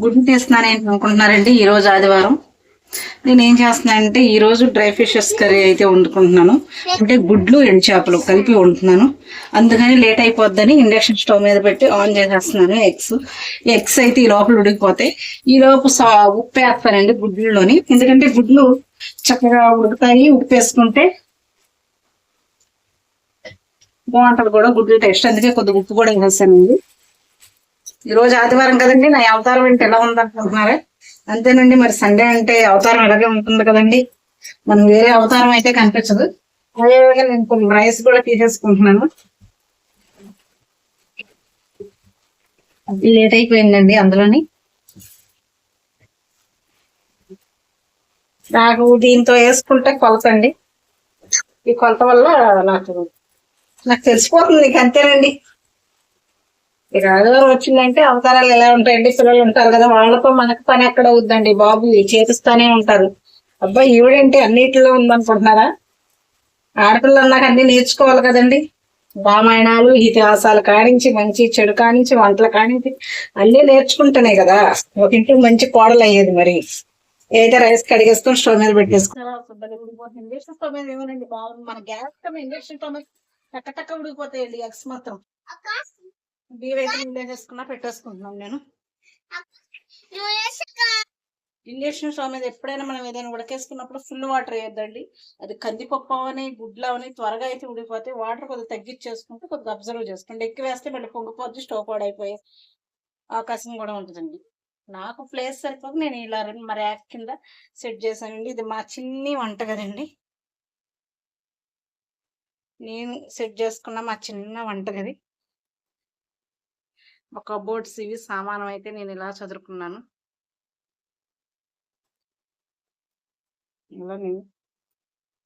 గుడ్ని తీస్తున్నాను ఏంటి అనుకుంటున్నారండి ఈరోజు ఆదివారం. నేను ఏం చేస్తున్నానంటే ఈరోజు డ్రై ఫిషెస్ కర్రీ అయితే వండుకుంటున్నాను. అంటే గుడ్లు ఎండు చేపలు కలిపి వండుతున్నాను. అందుకని లేట్ అయిపోద్దని ఇండక్షన్ స్టవ్ మీద పెట్టి ఆన్ చేసేస్తున్నాను ఎగ్స్. ఎగ్స్ అయితే ఈ లోపల ఉడికిపోతాయి. ఈ లోపు సా- ఉప్పు వేస్తానండి గుడ్లలోని. ఎందుకంటే గుడ్లు చక్కగా ఉడుకుతాయి. ఉప్పు వేసుకుంటే బాగుంటుంది కూడా గుడ్లు టేస్ట్. అందుకే కొద్దిగా ఉప్పు కూడా వేసేసానండి. ఈ రోజు ఆదివారం కదండి నా అవతారం ఏంటి ఎలా ఉందనుకుంటున్నారా అంతేనండి మరి సండే అంటే అవతారం ఎలాగే ఉంటుంది కదండి. మనం వేరే అవతారం అయితే కనిపించదు. అదేవిధంగా నేను కొన్ని రైస్ కూడా తీసేసుకుంటున్నాను. లేట్ అయిపోయిందండి అందులోని. నాకు దీంతో వేసుకుంటే కొలత అండి. ఈ కొలత వల్ల నాకు నాకు తెలిసిపోతుంది ఇక అంతేనండి. ఇక ఆదివారం వచ్చిందంటే అవతారాలు ఎలా ఉంటాయండి పిల్లలు ఉంటారు కదా వాళ్ళతో మనకు పని ఎక్కడ అవుద్దండి? బాబు చేపిస్తానే ఉంటారు. అబ్బాయి ఈవిడేంటి అన్నిటిలో ఉందనుకుంటున్నారా? ఆడపిల్లలు అన్నాక అన్ని నేర్చుకోవాలి కదండి. రామాయణాలు ఇతిహాసాలు కానించి మంచి చెడు కానించి వంటలు కానించి అన్ని నేర్చుకుంటేనే కదా. ఒక ఇంటికి మంచి కోడలు అయ్యేది మరి. ఏదైతే రైస్ కడిగేసుకొని స్టవ్ మీద పెట్టేసుకుని ఇండక్షన్ స్టవ్ మీద ఏమోనండి బాగుంది మన గ్యాస్ కన్నా ఇండక్షన్ స్టవ్ మీద టక్క టక్క ఉడికిపోతాయండి ఎగ్స్ మాత్రం. బీర్ అయితే పెట్టేసుకుంటున్నాం నేను. ఇంజక్షన్ స్టవ్ మీద ఎప్పుడైనా మనం ఏదైనా ఉడకేసుకున్నప్పుడు ఫుల్ వాటర్ వేయద్దండి. అది కందిపప్పు అవని గుడ్లు అవని త్వరగా అయితే ఉడిపోతే వాటర్ కొద్దిగా తగ్గించేసుకుంటే కొద్దిగా అబ్జర్వ్ చేసుకోండి. ఎక్కువ వేస్తే మళ్ళీ పొంగిపోద్ది స్టవ్ పాడైపోయే అవకాశం కూడా ఉంటుందండి. నాకు ప్లేస్ సరిపోక నేను ఇలా రెండు మరి ర్యాక్ కింద సెట్ చేశానండి. ఇది మా చిన్ని వంట కదండి. నేను సెట్ చేసుకున్న మా చిన్న వంటగది ఒక బోర్డ్స్ ఇవి సామానం అయితే నేను ఇలా చదువుకున్నాను ఇలా నేను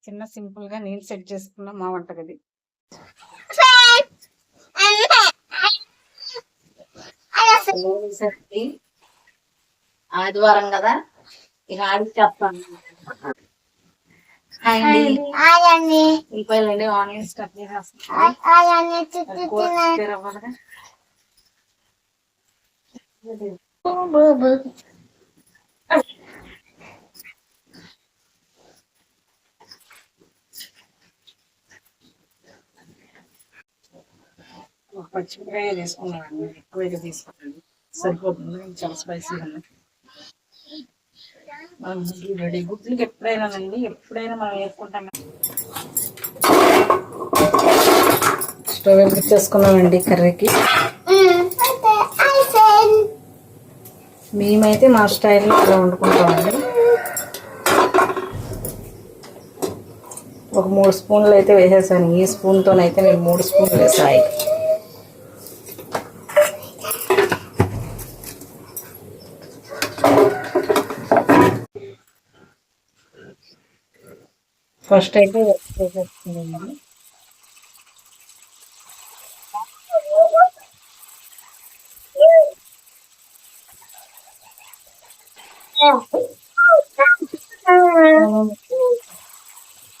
చిన్న సింపుల్గా నేను సెట్ చేసుకున్న మా వంటగది. ఆదివారం కదా? ఇక ఆడి చెప్తాను అండి. ఉల్లిపాయలండి ఆనియన్స్ కట్ చేసేస్తాను అది కూర ప్రిపేర్ అవ్వాలిగా. ఒక పచ్చిమిరకాయ తీసుకున్నాను ఎక్కువగా తీసుకున్నాను సరిపోతుంది చాలా స్పైసీ ఉంది గుడ్లు రెడీ గుడ్లకి ఎప్పుడైనా అండి ఎప్పుడైనా మనం వేసుకుంటాం స్టవ్ వెలిగించేసుకున్నామండి కర్రీకి? మేమైతే మా స్టైల్లో ఇలా వండుకుంటామండి. ఒక మూడు స్పూన్లు అయితే వేసేసాను. ఈ స్పూన్తోనైతే నేను మూడు స్పూన్లు వేసాయి. ఫస్ట్ అయితే వేసేస్తున్నాను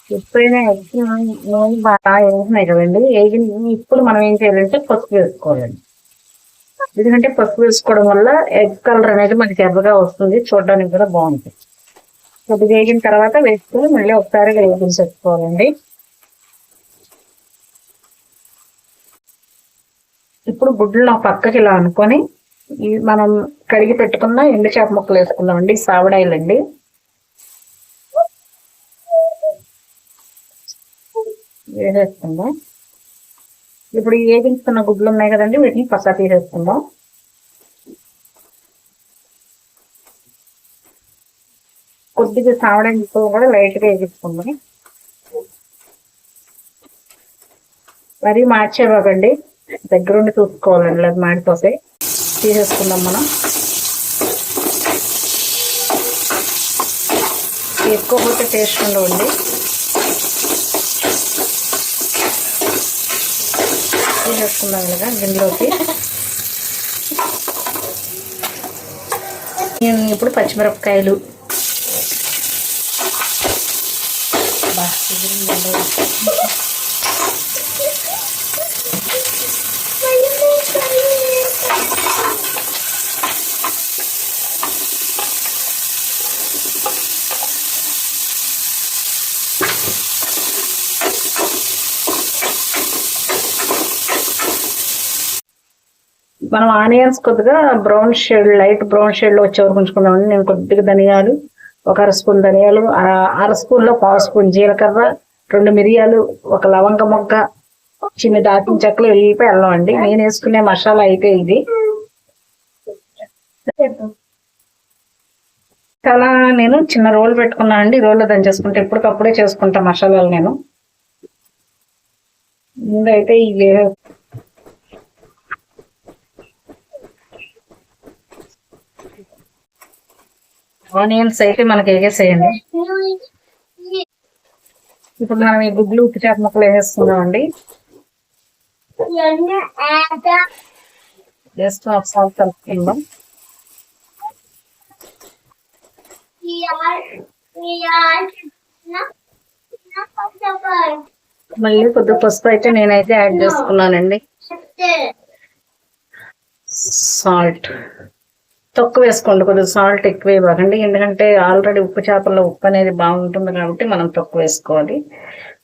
ఎప్పుడైనా ఎగ్స్ నూనె బాగా వేసినాయి కదండి వేగిన ఇప్పుడు మనం ఏం చేయాలంటే పసుపు వేసుకోవాలండి. ఎందుకంటే పసుపు వేసుకోవడం వల్ల ఎగ్ కలర్ అనేది మనకి ఎర్రగా వస్తుంది. చూడడానికి కూడా బాగుంటుంది. కొద్దిగా వేగిన తర్వాత వేసుకొని మళ్ళీ ఒకసారి వేగించేసుకోవాలండి ఇప్పుడు గుడ్లు పక్కకి ఇలా అనుకొని మనం కడిగి పెట్టుకున్న ఎండు చేప ముక్కలు వేసుకుందామండి. సావడాయిలండి. వేసేసుకుందాం. ఇప్పుడు వేగించుకున్న గుడ్లు ఉన్నాయి కదండి వీటిని పసా తీసేసుకుందాం. కొద్దిగా సావడానికి కూడా లైట్గా వేగించుకుందాం. మరి మార్చేవాగండి. దగ్గరుండి చూసుకోవాలండి అది మాడిపోతే తీసేసుకుందాం మనం. ఎక్కువ పోతే టేస్ట్ ఉండవండి. తీసేసుకుందాం ఇలాగా గిన్నెలోకి. నేను ఇప్పుడు పచ్చిమిరపకాయలు మనం ఆనియన్స్ కొద్దిగా బ్రౌన్ షేడ్ లైట్ బ్రౌన్ షేడ్లో వచ్చే వరకు ఉంచుకుందామండి. నేను కొద్దిగా ధనియాలు ఒక అర స్పూన్ ధనియాలు అర స్పూన్లో పావు స్పూన్ జీలకర్ర రెండు మిరియాలు ఒక లవంగ మొక్క చిన్న దాచిన చెక్కలు వెళ్ళిపోయి అల్లం అండి. నేను వేసుకునే మసాలా అయితే ఇది. చాలా నేను చిన్న రోల్ పెట్టుకున్నాను అండి. రోల్లో దంచేసుకుంటే ఎప్పటికప్పుడే చేసుకుంటా మసాలాలు నేను. ముందైతే ఇవి ఆనియన్స్ అయితే మనకి వేసేయండి. ఇప్పుడు మనం ఈ గుడ్లు ఉప్పు చేప ముక్కలు వేసేసుకుందాం అండి జస్ట్ హాఫ్ సాల్ట్ కలుపుకుందాం. మళ్ళీ కొద్దిగా పసుపు అయితే నేనైతే యాడ్ చేసుకున్నానండి. సాల్ట్ తక్కువ వేసుకోండి కొద్దిగా సాల్ట్ ఎక్కువ ఇవ్వకండి. ఎందుకంటే ఆల్రెడీ ఉప్పు చేపల్లో ఉప్పు అనేది బాగుంటుంది కాబట్టి మనం తక్కువ వేసుకోవాలి.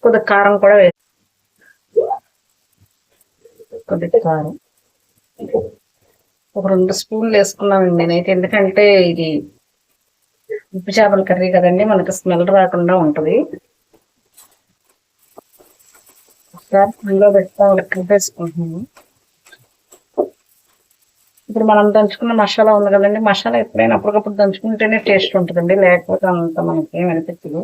కొద్దిగా కారం కూడా వే కొద్దిగా కారం. ఒక రెండు స్పూన్లు వేసుకున్నానండి నేనైతే. ఎందుకంటే ఇది ఉప్పు చేపల కర్రీ కదండి మనకి స్మెల్ రాకుండా ఉంటుంది. ఒకసారి ఇందులో పెడతా కలిపేసుకుంటున్నాను ఇప్పుడు మనం దంచుకున్న మసాలా ఉంది కదండి మసాలా ఎప్పుడైనా అప్పటికప్పుడు దంచుకుంటేనే టేస్ట్ ఉంటుందండి లేకపోతే అంత మనకి ఏం అనిపించదు.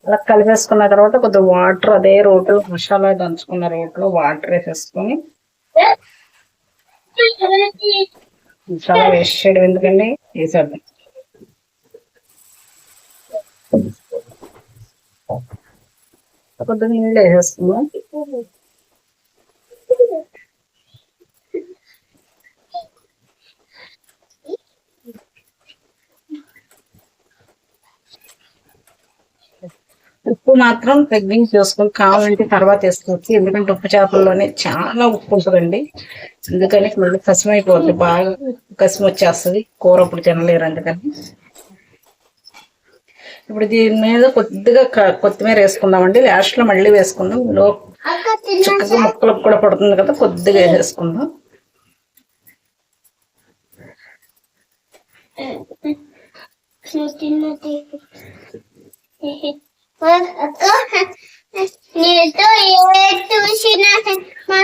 అలా కలిపేసుకున్న తర్వాత కొద్దిగా వాటర్ అదే రోటు మసాలా దంచుకున్న రోట్లో వాటర్ వేసేసుకొని మసాలా వేస్ట్ చేయడం ఎందుకండి? వేసేద్దాం. కొద్దిగా నీళ్ళు వేసేసుకుందాం. మాత్రం తగ్గించి చేసుకొని కావాలంటే తర్వాత వేసుకోవచ్చు. ఎందుకంటే ఉప్పు చేపల్లోనే చాలా ఉప్పు ఉంటుందండి. అందుకని మళ్ళీ కసం అయిపోతుంది బాగా కసం వచ్చేస్తుంది. కూర అప్పుడు తినలేరు అందుకని. ఇప్పుడు దీని మీద కొద్దిగా కొత్తిమీర వేసుకుందామండి. లాస్ట్లో మళ్ళీ వేసుకుందాం. లో చక్కగా ముక్కలకు కూడా పడుతుంది కదా కొద్దిగా వేసేసుకుందాం.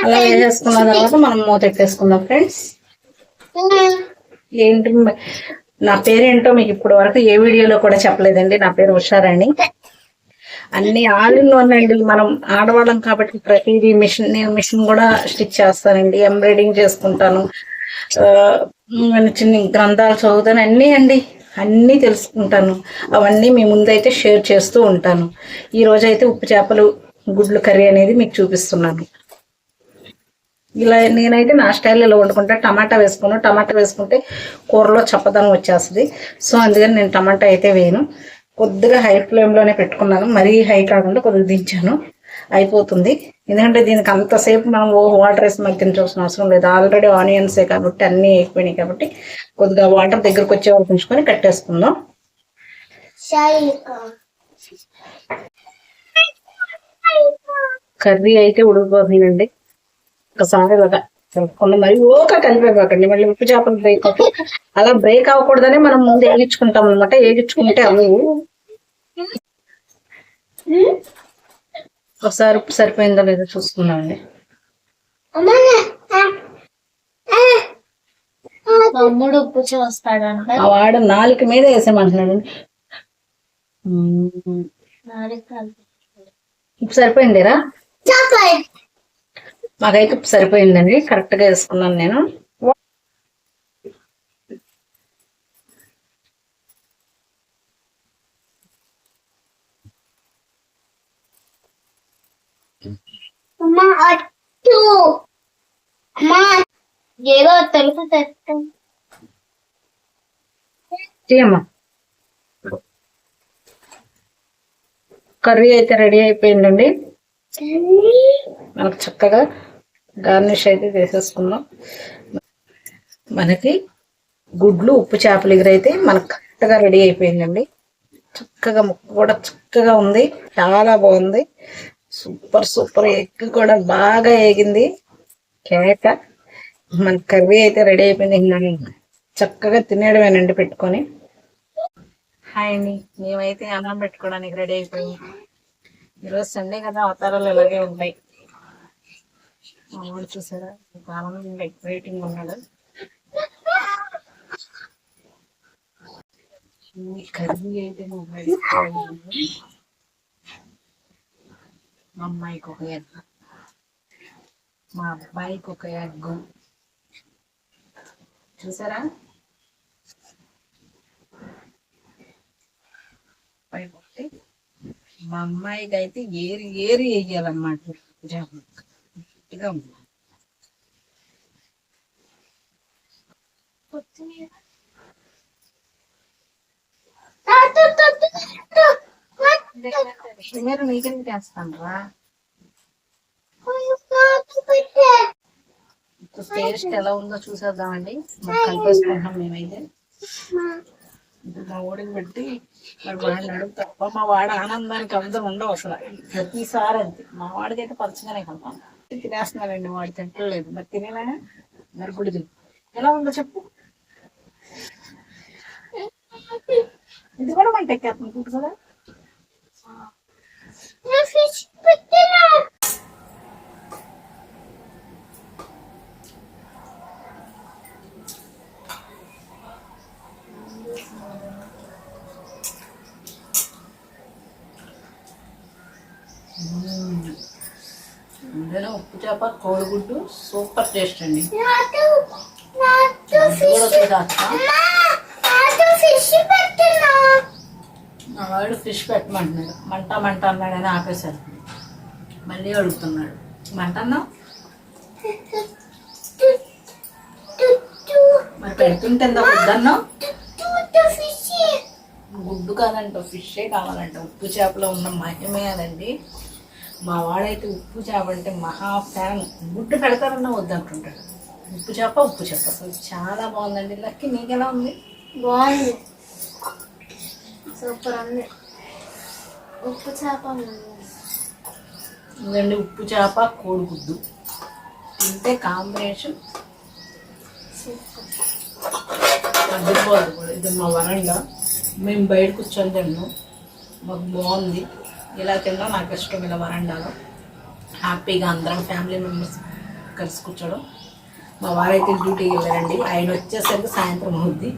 అలా వేసేసుకున్న తర్వాత మనం మూత ఎట్టేసుకుందాం ఫ్రెండ్స్. ఏంటి నా పేరేంటో మీకు ఇప్పటి వరకు ఏ వీడియోలో కూడా చెప్పలేదండి. నా పేరు ఉషారాణి అన్ని ఆల్ ఇన్ వన్ అండి. మనం ఆడవాళ్ళం కాబట్టి ప్రతిదీ మిషన్ నేను మిషన్ కూడా స్టిచ్ చేస్తానండి. ఎంబ్రాయిడింగ్ చేసుకుంటాను. చిన్న గ్రంథాలు చదువుతాను. అన్నీ అండి. అన్నీ తెలుసుకుంటాను. అవన్నీ మీ ముందైతే షేర్ చేస్తూ ఉంటాను. ఈరోజు అయితే ఉప్పు చేపలు గుడ్లు కర్రీ అనేది మీకు చూపిస్తున్నాను. ఇలా నేనైతే నా స్టైల్లో ఇలా వండుకుంటా టమాటా వేసుకున్నాను టమాటా వేసుకుంటే కూరలో చప్పదనం వచ్చేస్తుంది. సో అందుకని నేను టమాటా అయితే వేయను. కొద్దిగా హై ఫ్లేమ్లోనే పెట్టుకున్నాను. మరీ హై కాకుండా కొద్దిగా దించాను. అయిపోతుంది. ఎందుకంటే దీనికి అంతసేపు మనం ఓ వాటర్ వేసి మగ్గించాల్సిన అవసరం లేదు. ఆల్రెడీ ఆనియన్సే కాబట్టి అన్నీ అయిపోయినాయి కాబట్టి కొద్దిగా వాటర్ దగ్గరకు వచ్చే వరకు ఉంచుకొని కట్టేసుకుందాం. కర్రీ అయితే ఉడికిపోతుందండి. ఒకసారి ఇలాగా కలుపుకున్న మరి ఓక కలిపేవాకండి మళ్ళీ ఉప్పు చేపలు బ్రేక్ అవుతాయి అలా బ్రేక్ అవ్వకూడదని మనం ముందు వేగించుకుంటాం అనమాట వేగించుకుంటే అవ్వవు. ఒకసారి ఉప్పు సరిపోయిందో లేదో చూసుకుందామండి. తమ్ముడు ఉప్పు చూస్తాడంట వాడు నాలుగు మీద వేసేయమంటున్నాడు. మ్మ్. ఉప్పు సరిపోయిందిరా? మాకైతే ఉప్పు సరిపోయిందండి. కరెక్ట్గా వేసుకున్నాను నేను. అమ్మా అట్టు. అమ్మా ఏదో తెలుసు చేయమ్మా కర్రీ అయితే రెడీ అయిపోయిందండి. మనకు చక్కగా గార్నిష్ అయితే చేసేసుకుందాం. మనకి గుడ్లు ఉప్పు చేపలు ఎగురైతే మనకు కరెక్ట్గా రెడీ అయిపోయిందండి. చక్కగా ముక్క కూడా చక్కగా ఉంది. చాలా బాగుంది. సూపర్ సూపర్ ఎగ్ కూడా బాగా ఏగింది. కేక మన కర్రీ అయితే రెడీ అయిపోయింది. ఇంకా చక్కగా తినేయడమేనండి పెట్టుకొని. హాయ్ అండి. మేమైతే అన్నం పెట్టుకోవడానికి రెడీ అయిపోయాం ఈరోజు సండే కదా అవతారాలు ఇలాగే ఉంటాయి. మామూలు చూసారా? ఆనందంగా ఎక్సైటింగ్ ఉన్నాడు. కర్రీ అయితే మా అమ్మాయికి ఒక ఎగ్ మా అబ్బాయికి ఒక ఎగ్ చూసారా పై కొట్టి మా అమ్మాయికి అయితే ఏరి ఏరి వేయాలన్నమాట గట్టిగా ఉంది మీరు నీకెందుకు వేస్తాను రా టేస్ట్ ఎలా ఉందో చూసేద్దామండి మాకు కలిపేసుకుంటాం మేమైతే మా ఓడికి పెట్టి మరి వాడిని అడుగుతా అబ్బా, మా వాడు ఆనందానికి అందం ఉండవు అసలు ప్రతిసారి అంతే మా వాడికి అయితే పలచగానే కలపాలి తినేస్తున్నానండి వాడు తింటలేదు మరి తినేలా మరి గుడి తిను ఎలా ఉందో చెప్పు ఇది కూడా ఎక్కేస్తుంది చూడు కదా ఉప్పు చేప కోడిగుడ్డు సూపర్ టేస్ట్ అండి. కూడా చూసేస్తా ఫిష్ వాడు ఫిష్ పెట్టమంటున్నాడు. మంట మంట అన్నాడని ఆపేశారు. మళ్ళీ అడుగుతున్నాడు. మంట అన్నా మరి పెడుతుంటే ఎంత గుడ్డు కాదంట ఫిషే కావాలంట. ఉప్పు చేపలో ఉన్న మహిమే అదండి. మా వాడైతే ఉప్పు చేప అంటే మహా ఫ్యాన్. గుడ్డు పెడతారన్నా వద్దంటుంటాడు. ఉప్పు చేప ఉప్పు చేప. చాలా బాగుందండి. లక్కి నీకెలా ఉంది? బాగుంది. సూపర్ ఉంది ఉప్పు చేప. ఇదండి ఉప్పు చేప కోడిగుడ్డు. తింటే కాంబినేషన్. కూడా. ఇది మా వరండా. మేము బయట కూర్చొని తిన్నాం. మాకు బాగుంది. ఇలా తిన్నాం. నాకు ఇష్టం ఇలా వరండాలో. హ్యాపీగా అందరం ఫ్యామిలీ మెంబర్స్ కలిసి కూర్చోవడం మా వారైతే డ్యూటీకి వెళ్ళారండి. ఆయన వచ్చేసరికి సాయంత్రం అవుద్ది.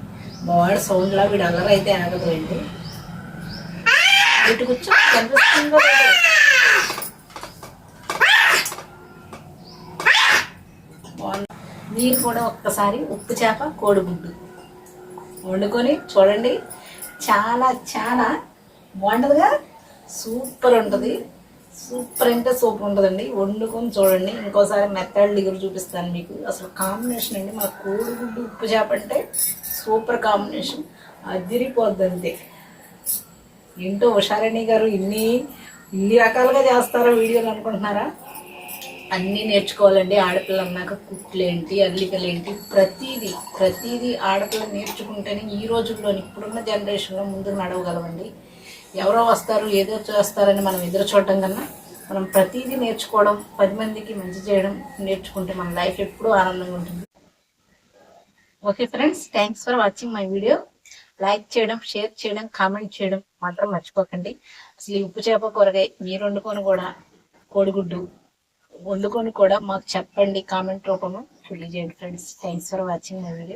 మా వాడు సౌండ్లా వీడు అల్లరి అయితే ఆగదు అండి ఇటు కూర్చో కనిపిస్తుందో మీరు కూడా ఒక్కసారి ఉప్పు చేప కోడిగుడ్డు వండుకొని చూడండి. చాలా చాలా బాగుంటుందిగా. సూపర్ ఉంటుంది. సూపర్ అంటే సూపర్ ఉంటుందండి. వండుకొని చూడండి. ఇంకోసారి మెత్తడి దిగురు చూపిస్తాను మీకు. అసలు కాంబినేషన్ అండి. మా కోడిగుడ్డు ఉప్పు చేప అంటే సూపర్ కాంబినేషన్. అదిరిపోద్ది అంతే. ఏంటో ఉషారణి గారు ఇన్ని ఇన్ని రకాలుగా చేస్తారా వీడియోలు అనుకుంటున్నారా? అన్నీ నేర్చుకోవాలండి. ఆడపిల్ల అన్నాక కుట్లేంటి అల్లికలేంటి ప్రతిదీ ప్రతిదీ ఆడపిల్ల నేర్చుకుంటేనే ఈ రోజుల్లోని ఇప్పుడున్న జనరేషన్లో ముందుకు నడవగలమండి. ఎవరో వస్తారు ఏదో చేస్తారని మనం ఎదురు చూడటం కన్నా మనం ప్రతిదీ నేర్చుకోవడం పది మందికి మంచి చేయడం నేర్చుకుంటే మన లైఫ్ ఎప్పుడూ ఆనందంగా ఉంటుంది. Okay friends thanks for watching my video. Like చేయడం షేర్ చేయడం కామెంట్ చేయడం మాత్రం మర్చిపోకండి. అసలు ఈ ఉప్పు చేప కూరగాయ మీరు వండుకొని కూడా కోడిగుడ్డు వండుకొని కూడా మాకు చెప్పండి కామెంట్ రూపంలో తెలియజేయండి friends. Thanks for watching my video.